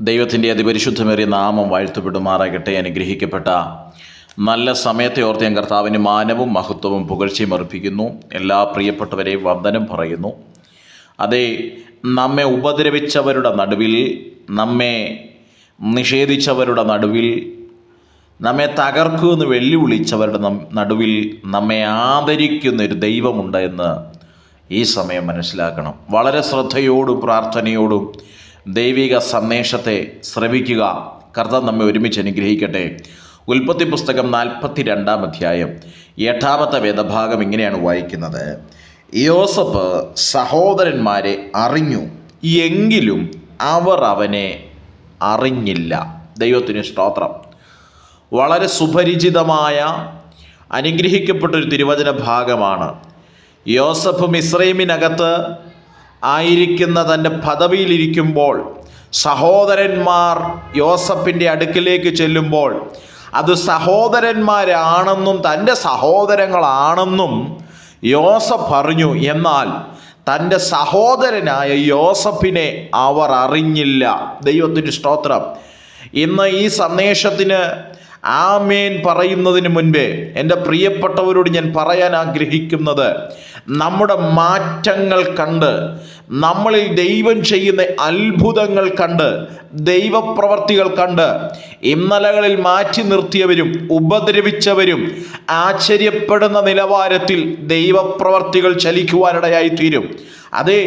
ദൈവത്തിന്റെ അതിപരിശുദ്ധമേറിയ നാമം വാഴ്ത്തപ്പെടുമാറാകട്ടെ അനുഗ്രഹിക്കപ്പെട്ട നല്ല സമയത്തെ ഓർത്ത് ഞാൻ കർത്താവിന് മാനവും മഹത്വവും പുകഴ്ചയും അർപ്പിക്കുന്നു. എല്ലാ പ്രിയപ്പെട്ടവരെയും വന്ദനം പറയുന്നു. അതെ നമ്മെ ഉപദ്രവിച്ചവരുടെ നടുവിൽ നമ്മെ നിഷേധിച്ചവരുടെ നടുവിൽ നമ്മെ തകർക്കുമെന്ന് വെല്ലുവിളിച്ചവരുടെ നടുവിൽ നമ്മെ ആദരിക്കുന്ന ഒരു ദൈവമുണ്ട് എന്ന് ഈ സമയം മനസ്സിലാക്കണം. വളരെ ശ്രദ്ധയോടും പ്രാർത്ഥനയോടും ദൈവിക സന്ദേശത്തെ ശ്രവിക്കുക. കർത്താവ് നമ്മെ ഒരുമിച്ച് അനുഗ്രഹിക്കട്ടെ. ഉൽപ്പത്തി പുസ്തകം നാൽപ്പത്തി രണ്ടാം അധ്യായം. എട്ടാമത്തെ വേദഭാഗം ഇങ്ങനെയാണ് വായിക്കുന്നത്. യോസഫ് സഹോദരന്മാരെ അറിഞ്ഞു. എങ്കിലും അവർ അവനെ അറിഞ്ഞില്ല. ദൈവത്തിന് സ്തോത്രം. വളരെ സുപരിചിതമായ അനുഗ്രഹിക്കപ്പെട്ടൊരു തിരുവചന ഭാഗമാണ്. യോസഫ് മിശ്രൈമിനകത്ത് ആയിരിക്കുന്ന തന്റെ പദവിയിലിരിക്കുമ്പോൾ സഹോദരന്മാർ യോസഫിന്റെ അടുക്കിലേക്ക് ചെല്ലുമ്പോൾ അത് സഹോദരന്മാരാണെന്നും തന്റെ സഹോദരങ്ങളാണെന്നും യോസഫ് അറിഞ്ഞു. എന്നാൽ തന്റെ സഹോദരനായ യോസഫിനെ അവർ അറിഞ്ഞില്ല. ദൈവത്തിന്റെ സ്തോത്രം. ഇന്ന് ഈ സന്ദേശത്തിന് ആമേൻ പറയുന്നതിന് മുൻപേ എന്റെ പ്രിയപ്പെട്ടവരോട് ഞാൻ പറയാൻ ആഗ്രഹിക്കുന്നത് നമ്മുടെ മാറ്റങ്ങൾ കണ്ട് നമ്മളിൽ ദൈവം ചെയ്യുന്ന അത്ഭുതങ്ങൾ കണ്ട് ദൈവപ്രവർത്തികൾ കണ്ട് ഇന്നലകളിൽ മാറ്റി നിർത്തിയവരും ഉപദ്രവിച്ചവരും ആശ്ചര്യപ്പെടുന്ന നിലവാരത്തിൽ ദൈവപ്രവർത്തികൾ ചലിക്കുവാനിടയായി തീരും അതെ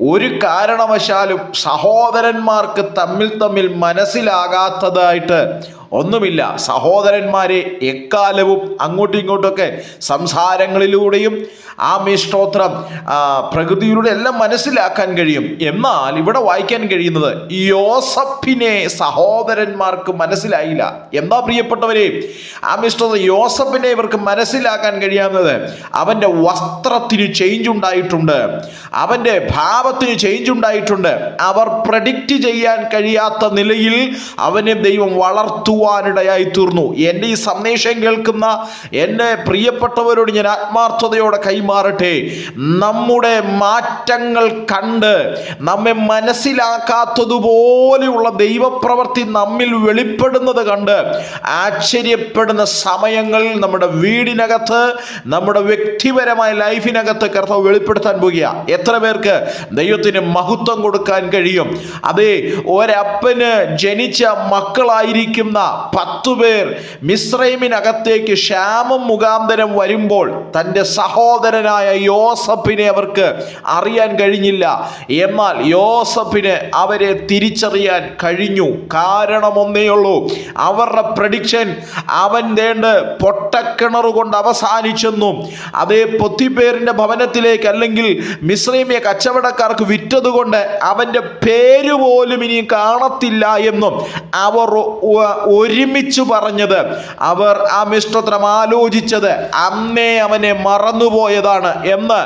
ഒരു കാരണവശാലും സഹോദരന്മാർക്ക് തമ്മിൽ തമ്മിൽ മനസ്സിലാകാത്തതായിട്ട് ഒന്നുമില്ല. സഹോദരന്മാരെ എക്കാലവും അങ്ങോട്ടും ഇങ്ങോട്ടൊക്കെ സംസാരങ്ങളിലൂടെയും ആ മിഷ്ടോത്രം പ്രകൃതിയിലൂടെ എല്ലാം മനസ്സിലാക്കാൻ കഴിയും. എന്നാൽ ഇവിടെ വായിക്കാൻ കഴിയുന്നത് യോസഫിനെ സഹോദരന്മാർക്ക് മനസ്സിലായില്ല. എന്താ പ്രിയപ്പെട്ടവരെ? ആ മിഷ്ടോത്രം യോസഫിനെ ഇവർക്ക് മനസ്സിലാക്കാൻ കഴിയാവുന്നത് അവന്റെ വസ്ത്രത്തിന് ചേഞ്ച് ഉണ്ടായിട്ടുണ്ട്. അവന്റെ ഭാവത്തിന് ചേഞ്ച് ഉണ്ടായിട്ടുണ്ട്. അവർ പ്രഡിക്റ്റ് ചെയ്യാൻ കഴിയാത്ത നിലയിൽ അവനെ ദൈവം വളർത്തുവാനിടയായി തീർന്നു. എന്റെ ഈ സന്ദേശം കേൾക്കുന്ന എന്റെ പ്രിയപ്പെട്ടവരോട് ഞാൻ ആത്മാർത്ഥതയോടെ കൈമാറട്ടെ നമ്മുടെ മാറ്റങ്ങൾ കണ്ട് നമ്മെ മനസ്സിലാക്കാത്തതുപോലെയുള്ള ദൈവപ്രവൃത്തി നമ്മിൽ വെളിപ്പെടുന്നത് കണ്ട് ആശ്ചര്യപ്പെടുന്ന സമയങ്ങൾ നമ്മുടെ വീടിനകത്ത് നമ്മുടെ വ്യക്തിപരമായ ലൈഫിനകത്ത് കർത്താവ് വെളിപ്പെടുത്താൻ പോകുക എത്ര പേർക്ക് ദൈവത്തിന് മഹത്വം കൊടുക്കാൻ കഴിയും? അതെ ഒരപ്പന് ജനിച്ച മക്കളായിരിക്കുന്ന പത്തു പേർ മിശ്രൈമിനകത്തേക്ക് ക്ഷാമം മുഖാന്തരം വരുമ്പോൾ തന്റെ സഹോദരനായ യോസഫിനെ അവർക്ക് അറിയാൻ കഴിഞ്ഞില്ല. എന്നാൽ യോസഫിന് അവരെ തിരിച്ചറിയാൻ കഴിഞ്ഞു. കാരണം ഒന്നേ ഉള്ളൂ. അവരുടെ പ്രഡിക്ഷൻ അവൻ വേണ്ട പൊട്ടക്കിണർ കൊണ്ട് അവസാനിച്ചെന്നും. അതേ പൊത്തിപ്പേരിന്റെ ഭവനത്തിലേക്ക് അല്ലെങ്കിൽ മിശ്രീമിയ കച്ചവടക്കാർക്ക് വിറ്റതുകൊണ്ട് അവന്റെ പേര് പോലും ഇനി കാണത്തില്ല എന്നും അവർ ഒരുമിച്ച് പറഞ്ഞത്. അവർ ആ മിശ്രത്രം ആലോചിച്ചത്. അന്നേ അവനെ മറന്നുപോയതാണ് എന്ന്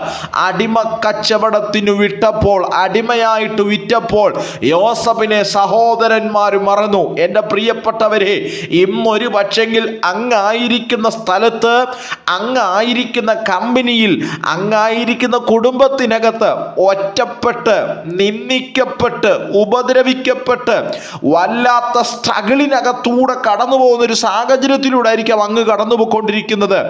അടിമ കച്ചവടത്തിനു വിട്ടപ്പോൾ അടിമയായിട്ട് വിറ്റപ്പോൾ യോസഫിനെ സഹോദരന്മാർ മറന്നു. എന്റെ പ്രിയപ്പെട്ടവരെ ഇന്നൊരു പക്ഷെങ്കിൽ അങ്ങായിരിക്കുന്ന സ്ഥലത്ത് അങ്ങായിരിക്കുന്ന കമ്പനിയിൽ അങ്ങായിരിക്കുന്ന കുടുംബത്തിനകത്ത് ഒറ്റപ്പെട്ട് നിന്ദിക്കപ്പെട്ട് ഉപദ്രവിക്കപ്പെട്ട് വല്ലാത്ത സ്ട്രഗിളിനകത്തൂടെ കടന്നു പോകുന്ന ഒരു സാഹചര്യത്തിലൂടെ ആയിരിക്കാം അങ്ങ് കടന്നു പോയിക്കൊണ്ടിരിക്കുന്നത്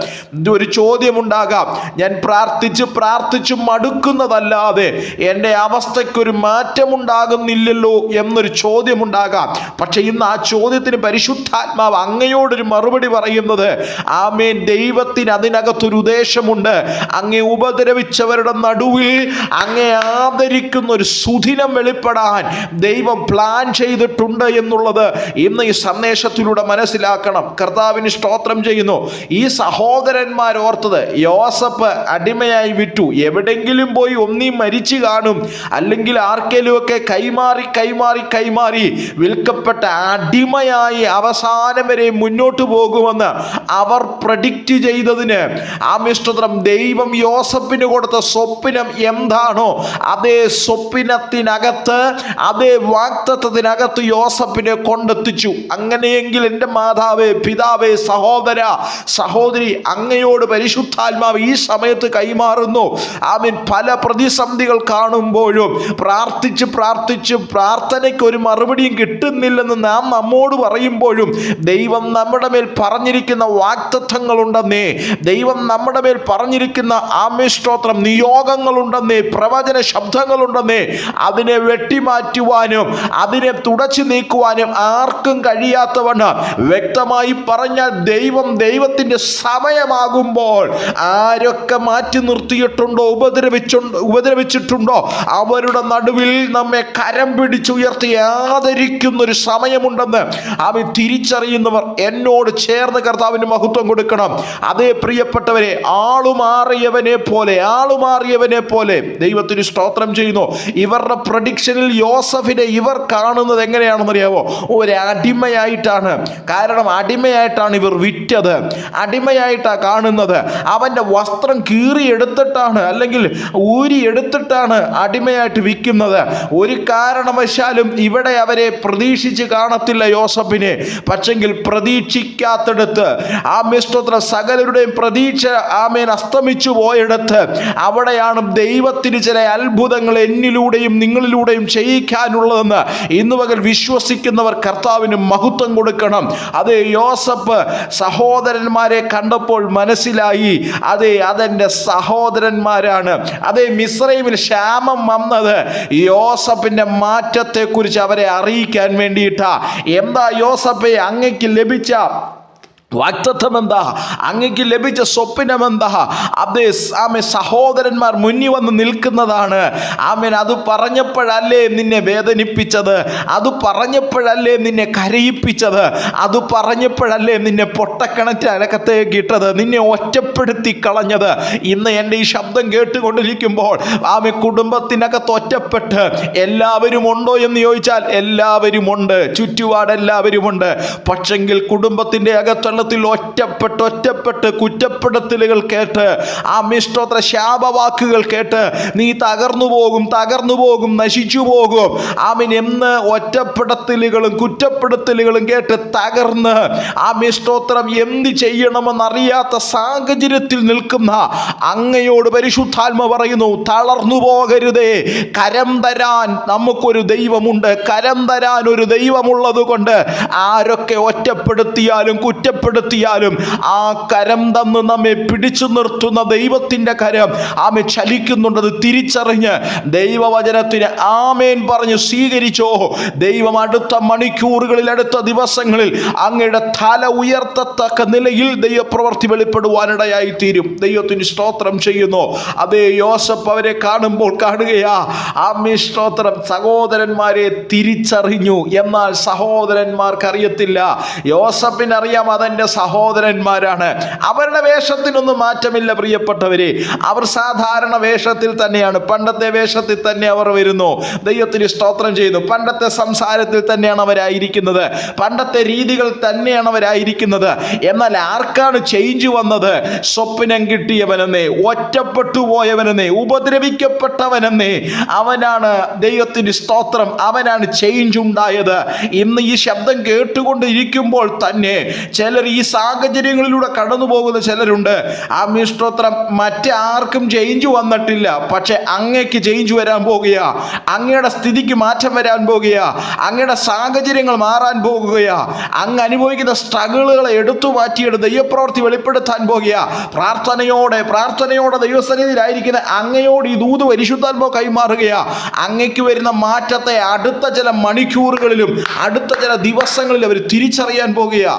ഒരു ചോദ്യമുണ്ടാകാം. ഞാൻ പ്രാർത്ഥിച്ച് പ്രാർത്ഥിച്ച് മടുക്കുന്നതല്ലാതെ എന്റെ അവസ്ഥയ്ക്കൊരു മാറ്റമുണ്ടാകുന്നില്ലല്ലോ എന്നൊരു ചോദ്യമുണ്ടാകാം. പക്ഷെ ഇന്ന് ആ ചോദ്യത്തിന് പരിശുദ്ധാത്മാവ് അങ്ങയോടൊരു മറുപടി പറയുന്നത് ആമേൻ ദൈവത്തിന് അതിനകത്തൊരു ഉദ്ദേശമുണ്ട്. അങ്ങേ ഉപദ്രവിച്ചവരുടെ നടുവിൽ അങ്ങേ ആദരിക്കുന്ന ഒരു സുദിനം വെളിപ്പെടാൻ ദൈവം പ്ലാൻ ചെയ്തിട്ടുണ്ട് എന്നുള്ളത് ഇന്ന് ഈ സന്ദേശത്തിലൂടെ മനസ്സിലാക്കണം. കർത്താവിന് സ്തോത്രം ചെയ്യുന്നു. ഈ സഹോദരന്മാർ ഓർത്തത് യോസഫ് അടിമയായി വിറ്റു എവിടെങ്കിലും പോയി ഒന്നീ മരിച്ചു കാണും. അല്ലെങ്കിൽ ആർക്കെങ്കിലുമൊക്കെ കൈമാറി കൈമാറി കൈമാറി വിൽക്കപ്പെട്ട അടിമയായി അവസാനം വരെ മുന്നോട്ട് പോകുമെന്ന് അവർ പ്രഡിക്റ്റ് ചെയ്തതിന് ആ മിഷ്ടത്രം ദൈവം യോസഫിന് കൊടുത്ത സ്വപ്നം എന്താണോ അതേ സ്വപ്നത്തിനകത്ത് അതേ വാക്തത്വത്തിനകത്ത് യോസഫിനെ കൊണ്ടെത്തിച്ചു. അങ്ങനെയെങ്കിൽ എന്റെ മാതാവേ പിതാവേ സഹോദര സഹോദരി അങ്ങയോട് പരിശുദ്ധാത്മാവ് ഈ സമയത്ത് സമയത്ത് കൈമാറുന്നു. ആമീൻ. പല പ്രതിസന്ധികൾ കാണുമ്പോഴും പ്രാർത്ഥിച്ച് പ്രാർത്ഥിച്ച് പ്രാർത്ഥനയ്ക്ക് ഒരു മറുപടിയും കിട്ടുന്നില്ലെന്ന് നാം നമ്മോട് പറയുമ്പോഴും ദൈവം നമ്മുടെ മേൽ പറഞ്ഞിരിക്കുന്ന വാക്തത്വങ്ങളുണ്ടെന്നേ ദൈവം നമ്മുടെ മേൽ പറഞ്ഞിരിക്കുന്ന ആമിഷ്ടോത്രം നിയോഗങ്ങളുണ്ടെന്നേ പ്രവചന ശബ്ദങ്ങളുണ്ടെന്നേ അതിനെ വെട്ടിമാറ്റുവാനും അതിനെ തുടച്ചു നീക്കുവാനും ആർക്കും കഴിയാത്തവണ് വ്യക്തമായി പറഞ്ഞാൽ ദൈവം ദൈവത്തിന്റെ സമയമാകുമ്പോൾ ആരൊക്കെ മാറ്റി നിർത്തിയിട്ടുണ്ടോ? ഉപദ്രവിച്ചു ഉപദ്രവിച്ചിട്ടുണ്ടോ? അവരുടെ നടുവിൽ നമ്മെ കരം പിടിച്ചുയർത്തി ആദരിക്കുന്ന ഒരു സമയമുണ്ടെന്ന് അവൻ തിരിച്ചറിയുന്നവർ എന്നോട് ചേർന്ന് കർത്താവിന് മഹത്വം കൊടുക്കണം. അതേ പ്രിയപ്പെട്ടവരെ ആളുമാറിയവനെ പോലെ ആളുമാറിയവനെ പോലെ ദൈവത്തിന് സ്തോത്രം ചെയ്യുന്നു. ഇവരുടെ പ്രഡിക്ഷനിൽ യോസഫിനെ ഇവർ കാണുന്നത് എങ്ങനെയാണെന്നറിയാവോ? ഒരു അടിമയായിട്ടാണ് കാരണം അടിമയായിട്ടാണ് ഇവർ വിറ്റത്. അടിമയായിട്ടാണ് കാണുന്നത്. അവന്റെ വസ്ത്രം കീറിയെടുത്തിട്ടാണ് അല്ലെങ്കിൽ ഊരി എടുത്തിട്ടാണ് അടിമയായിട്ട് വിൽക്കുന്നത്. ഒരു കാരണവശാലും ഇവിടെ അവരെ പ്രതീക്ഷിച്ച് കാണത്തില്ല യോസഫിനെ. പക്ഷെങ്കിൽ പ്രതീക്ഷിക്കാത്തടത്ത് ആ മിസ്തോത്ര സകലരുടെയും പ്രതീക്ഷ ആമേൻ അസ്തമിച്ചു പോയെടുത്ത് അവിടെയാണ് ദൈവത്തിന് ചില അത്ഭുതങ്ങൾ എന്നിലൂടെയും നിങ്ങളിലൂടെയും ചെയ്യിക്കാനുള്ളതെന്ന് ഇന്ന് പകൽ വിശ്വസിക്കുന്നവർ കർത്താവിന് മഹത്വം കൊടുക്കണം. അതെ യോസഫ് സഹോദരന്മാരെ കണ്ടപ്പോൾ മനസ്സിലായി. അതെ അതെന്റെ സഹോദരന്മാരാണ്. അതെ മിശ്രൈമിൽ ക്ഷാമം വന്നത്. യോസഫിന്റെ മാറ്റത്തെക്കുറിച്ച് അവരെ അറിയിക്കാൻ വേണ്ടിയിട്ടാ. എന്താ യോസഫെ അങ്ങയ്ക്ക് ലഭിച്ച വാക്തത്വം എന്താ അങ്ങക്ക് ലഭിച്ച സ്വപ്നം എന്താ അതേ ആമെ സഹോദരന്മാർ മുന്നിൽ വന്ന് നിൽക്കുന്നതാണ്. ആമേൻ അത് പറഞ്ഞപ്പോഴല്ലേ നിന്നെ വേദനിപ്പിച്ചത്? അത് പറഞ്ഞപ്പോഴല്ലേ നിന്നെ കരയിപ്പിച്ചത്? അത് പറഞ്ഞപ്പോഴല്ലേ നിന്നെ പൊട്ടക്കണറ്റ് അലക്കത്തേക്ക് ഇട്ടത് നിന്നെ ഒറ്റപ്പെടുത്തി കളഞ്ഞത് ഇന്ന് എന്റെ ഈ ശബ്ദം കേട്ടുകൊണ്ടിരിക്കുമ്പോൾ ആമെ കുടുംബത്തിനകത്ത് ഒറ്റപ്പെട്ട് എല്ലാവരും ഉണ്ടോ എന്ന് ചോദിച്ചാൽ എല്ലാവരും ഉണ്ട്. ചുറ്റുപാട് എല്ലാവരും ഉണ്ട്. പക്ഷെങ്കിൽ കുടുംബത്തിന്റെ അകത്തുള്ളത്തിൽ ഒറ്റപ്പെട്ട് ഒറ്റപ്പെട്ട് കുറ്റപ്പെടുത്തലുകൾ കേട്ട് ആ മിഷ്ടോത്ര ശാപവാക്കുകൾ കേട്ട് നീ തകർന്നു പോകും തകർന്നു പോകും നശിച്ചു പോകും. ആമിൻ. എന്ന് ഒറ്റപ്പെടുത്തലുകളും കുറ്റപ്പെടുത്തലുകളും കേട്ട് തകർന്ന് ആ മിഷ്ടോത്രം എന്ത് ചെയ്യണമെന്നറിയാത്ത സാഹചര്യത്തിൽ നിൽക്കുന്ന അങ്ങയോട് പരിശുദ്ധാത്മ പറയുന്നു തളർന്നു പോകരുതേ. കരം തരാൻ നമുക്കൊരു ദൈവമുണ്ട്. കരം തരാൻ ഒരു ദൈവമുള്ളത് കൊണ്ട് ആരൊക്കെ ഒറ്റപ്പെടുത്തിയാലും കുറ്റപ്പെടുത്തിയാലും ആ കരം തന്ന് നമ്മെ പിടിച്ചു നിർത്തുന്ന ദൈവത്തിന്റെ കരം ആമെ ചലിക്കുന്നുണ്ടത് തിരിച്ചറിഞ്ഞ് ദൈവവചനത്തിന് ആമേൻ പറഞ്ഞ് സ്വീകരിച്ചോ. ദൈവം അടുത്ത മണിക്കൂറുകളിൽ അടുത്ത ദിവസങ്ങളിൽ അങ്ങയുടെ തല ഉയർത്തത്തക്ക നിലയിൽ ദൈവപ്രവർത്തി വെളിപ്പെടുവാനിടയായി തീരും ദൈവത്തിന് സ്തോത്രം ചെയ്യുന്നു. അതേ യോസഫ് അവരെ കാണുമ്പോൾ കാണുകയാ ആമേ സ്തോത്രം സഹോദരന്മാരെ തിരിച്ചറിഞ്ഞു. എന്നാൽ സഹോദരന്മാർക്ക് അറിയത്തില്ല യോസഫിന് അതെന്റെ സഹോദരന്മാരാണ്. അവരുടെ വേഷത്തിനൊന്നും മാറ്റമില്ല പ്രിയപ്പെട്ടവരെ. അവർ സാധാരണ വേഷത്തിൽ തന്നെയാണ്. പണ്ടത്തെ വേഷത്തിൽ തന്നെ അവർ വരുന്നു. ദൈവത്തിന് സ്തോത്രം ചെയ്യുന്നു. പണ്ടത്തെ സംസാരത്തിൽ തന്നെയാണ് അവരായിരിക്കുന്നത്. പണ്ടത്തെ രീതികൾ തന്നെയാണ് അവരായിരിക്കുന്നത്. എന്നാൽ ആർക്കാണ് ചേഞ്ച് വന്നത്? സ്വപ്നം കിട്ടിയവനെന്നേ ഒറ്റപ്പെട്ടു പോയവനെന്നേ ഉപദ്രവിക്കപ്പെട്ടവനെന്നേ. അവനാണ് ദൈവത്തിന് സ്തോത്രം. അവനാണ് ചേഞ്ച് ഉണ്ടായത്. ഇന്ന് ഈ ശബ്ദം കേട്ടുകൊണ്ടിരിക്കുമ്പോൾ തന്നെ ചിലർ ഈ സാഹചര്യങ്ങളിലൂടെ കടന്നു പോകുന്ന ചിലരുണ്ട്. ആ മിഷ്ടോത്രം മറ്റാർക്കും ചേഞ്ച് വന്നിട്ടില്ല. പക്ഷെ അങ്ങയ്ക്ക് ചേഞ്ച് വരാൻ പോകുകയാ അങ്ങയുടെ സ്ഥിതിക്ക് മാറ്റം വരാൻ പോകുകയാ അങ്ങയുടെ സാഹചര്യങ്ങൾ മാറാൻ പോകുകയാ അങ്ങ് അനുഭവിക്കുന്ന സ്ട്രഗിളുകളെ എടുത്തു മാറ്റിയിട്ട് ദൈവപ്രവൃത്തി വെളിപ്പെടുത്താൻ പോകുകയാ പ്രാർത്ഥനയോടെ പ്രാർത്ഥനയോടെ ദൈവസന്നിധിയിലായിരിക്കുന്ന അങ്ങയോട് ഈ ദൂത് പരിശുദ്ധാത്മ കൈമാറുകയാ അങ്ങയ്ക്ക് വരുന്ന മാറ്റത്തെ അടുത്ത ചില മണിക്കൂറുകളിലും അടുത്ത ചില ദിവസങ്ങളിലും അവർ തിരിച്ചറിയാൻ പോകുകയാ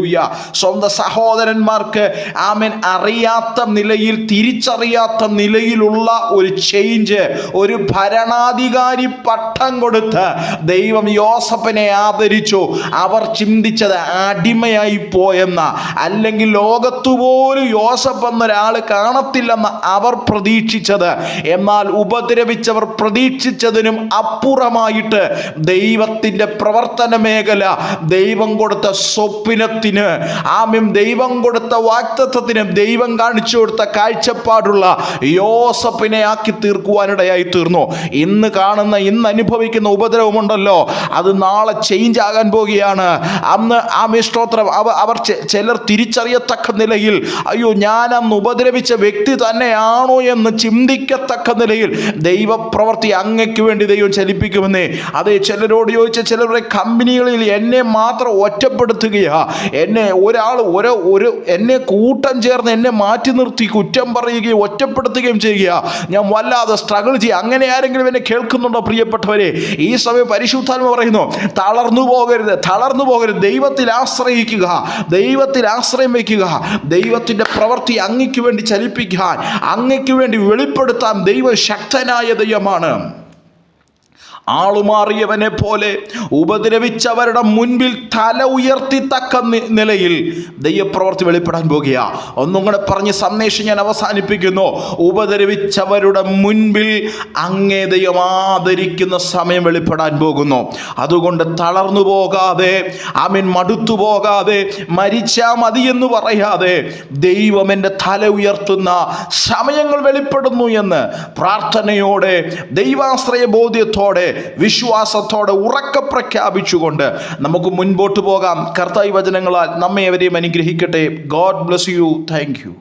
ഹാലേലൂയ സ്വന്തം സഹോദരന്മാർക്ക് ആമൻ അറിയാത്ത നിലയിൽ തിരിച്ചറിയാത്ത നിലയിലുള്ള ഒരു ചേഞ്ച് ഒരു ഭരണാധികാരി പട്ടം കൊടുത്ത് ദൈവം യോസഫിനെ ആദരിച്ചു. അവർ ചിന്തിച്ചത് അടിമയായി പോയെന്ന. അല്ലെങ്കിൽ ലോകത്തുപോലും യോസഫ് എന്നൊരാൾ കാണത്തില്ലെന്ന് അവർ പ്രതീക്ഷിച്ചത്. എന്നാൽ ഉപദ്രവിച്ചവർ പ്രതീക്ഷിച്ചതിനും അപ്പുറമായിട്ട് ദൈവത്തിന്റെ പ്രവർത്തന മേഖല ദൈവം കൊടുത്ത സ്വപ്നത്തിൽ വാക്തത്വത്തിന് ആമ്യം ദൈവം കൊടുത്ത വാക്തത്വത്തിന് ദൈവം കാണിച്ചു കൊടുത്ത കാഴ്ചപ്പാടുള്ള യോസപ്പിനെ ആക്കി തീർക്കുവാനിടയായി തീർന്നു. ഇന്ന് കാണുന്ന ഇന്ന് അനുഭവിക്കുന്ന ഉപദ്രവമുണ്ടല്ലോ. അത് നാളെ ചേഞ്ച് ആകാൻ പോവുകയാണ് അന്ന് ആ അവ അവർ ചിലർ തിരിച്ചറിയത്തക്ക നിലയിൽ അയ്യോ ഞാൻ അന്ന് ഉപദ്രവിച്ച വ്യക്തി തന്നെയാണോ എന്ന് ചിന്തിക്കത്തക്ക നിലയിൽ ദൈവപ്രവൃത്തി അങ്ങയ്ക്ക് വേണ്ടി ദൈവം ചലിപ്പിക്കുമെന്നേ. അതേ ചിലരോട് ചോദിച്ച ചിലരുടെ കമ്പനികളിൽ എന്നെ മാത്രം ഒറ്റപ്പെടുത്തുകയാ. എന്നെ ഒരാൾ ഓരോ ഒരു എന്നെ കൂട്ടം ചേർന്ന് എന്നെ മാറ്റി നിർത്തി കുറ്റം പറയുകയും ഒറ്റപ്പെടുത്തുകയും ചെയ്യുക. ഞാൻ വല്ലാതെ സ്ട്രഗിൾ ചെയ്യുക. അങ്ങനെ ആരെങ്കിലും എന്നെ കേൾക്കുന്നുണ്ടോ പ്രിയപ്പെട്ടവരെ? ഈ സമയം പരിശുദ്ധാത്മ പറയുന്നു തളർന്നു പോകരുത് തളർന്നു പോകരുത്. ദൈവത്തിൽ ആശ്രയിക്കുക ദൈവത്തിൽ ആശ്രയം വയ്ക്കുക. ദൈവത്തിന്റെ പ്രവൃത്തി അങ്ങയ്ക്ക് വേണ്ടി ചലിപ്പിക്കാൻ അങ്ങയ്ക്ക് വേണ്ടി വെളിപ്പെടുത്താൻ ദൈവം ശക്തനായ ദൈവമാണ്. ആളുമാറിയവനെ പോലെ ഉപദ്രവിച്ചവരുടെ മുൻപിൽ തല ഉയർത്തിത്തക്ക നിലയിൽ ദൈവപ്രവർത്തി വെളിപ്പെടാൻ പോകുക ഒന്നും കൂടെ പറഞ്ഞ് സന്ദേശം ഞാൻ അവസാനിപ്പിക്കുന്നു. ഉപദ്രവിച്ചവരുടെ മുൻപിൽ അങ്ങേ ദൈവം ആദരിക്കുന്ന സമയം വെളിപ്പെടാൻ പോകുന്നു. അതുകൊണ്ട് തളർന്നു പോകാതെ ആമീൻ മടുത്തു പോകാതെ മരിച്ചാ മതി എന്ന് പറയാതെ ദൈവം എന്റെ തല ഉയർത്തുന്ന സമയങ്ങൾ വെളിപ്പെടുന്നു എന്ന് പ്രാർത്ഥനയോടെ ദൈവാശ്രയ ബോധ്യത്തോടെ വിശ്വാസത്തോടെ ഉറക്ക പ്രഖ്യാപിച്ചുകൊണ്ട് നമുക്ക് മുൻപോട്ട് പോകാം. കർത്തായി വചനങ്ങളാൽ നമ്മെ അവരെയും അനുഗ്രഹിക്കട്ടെ. God bless you thank you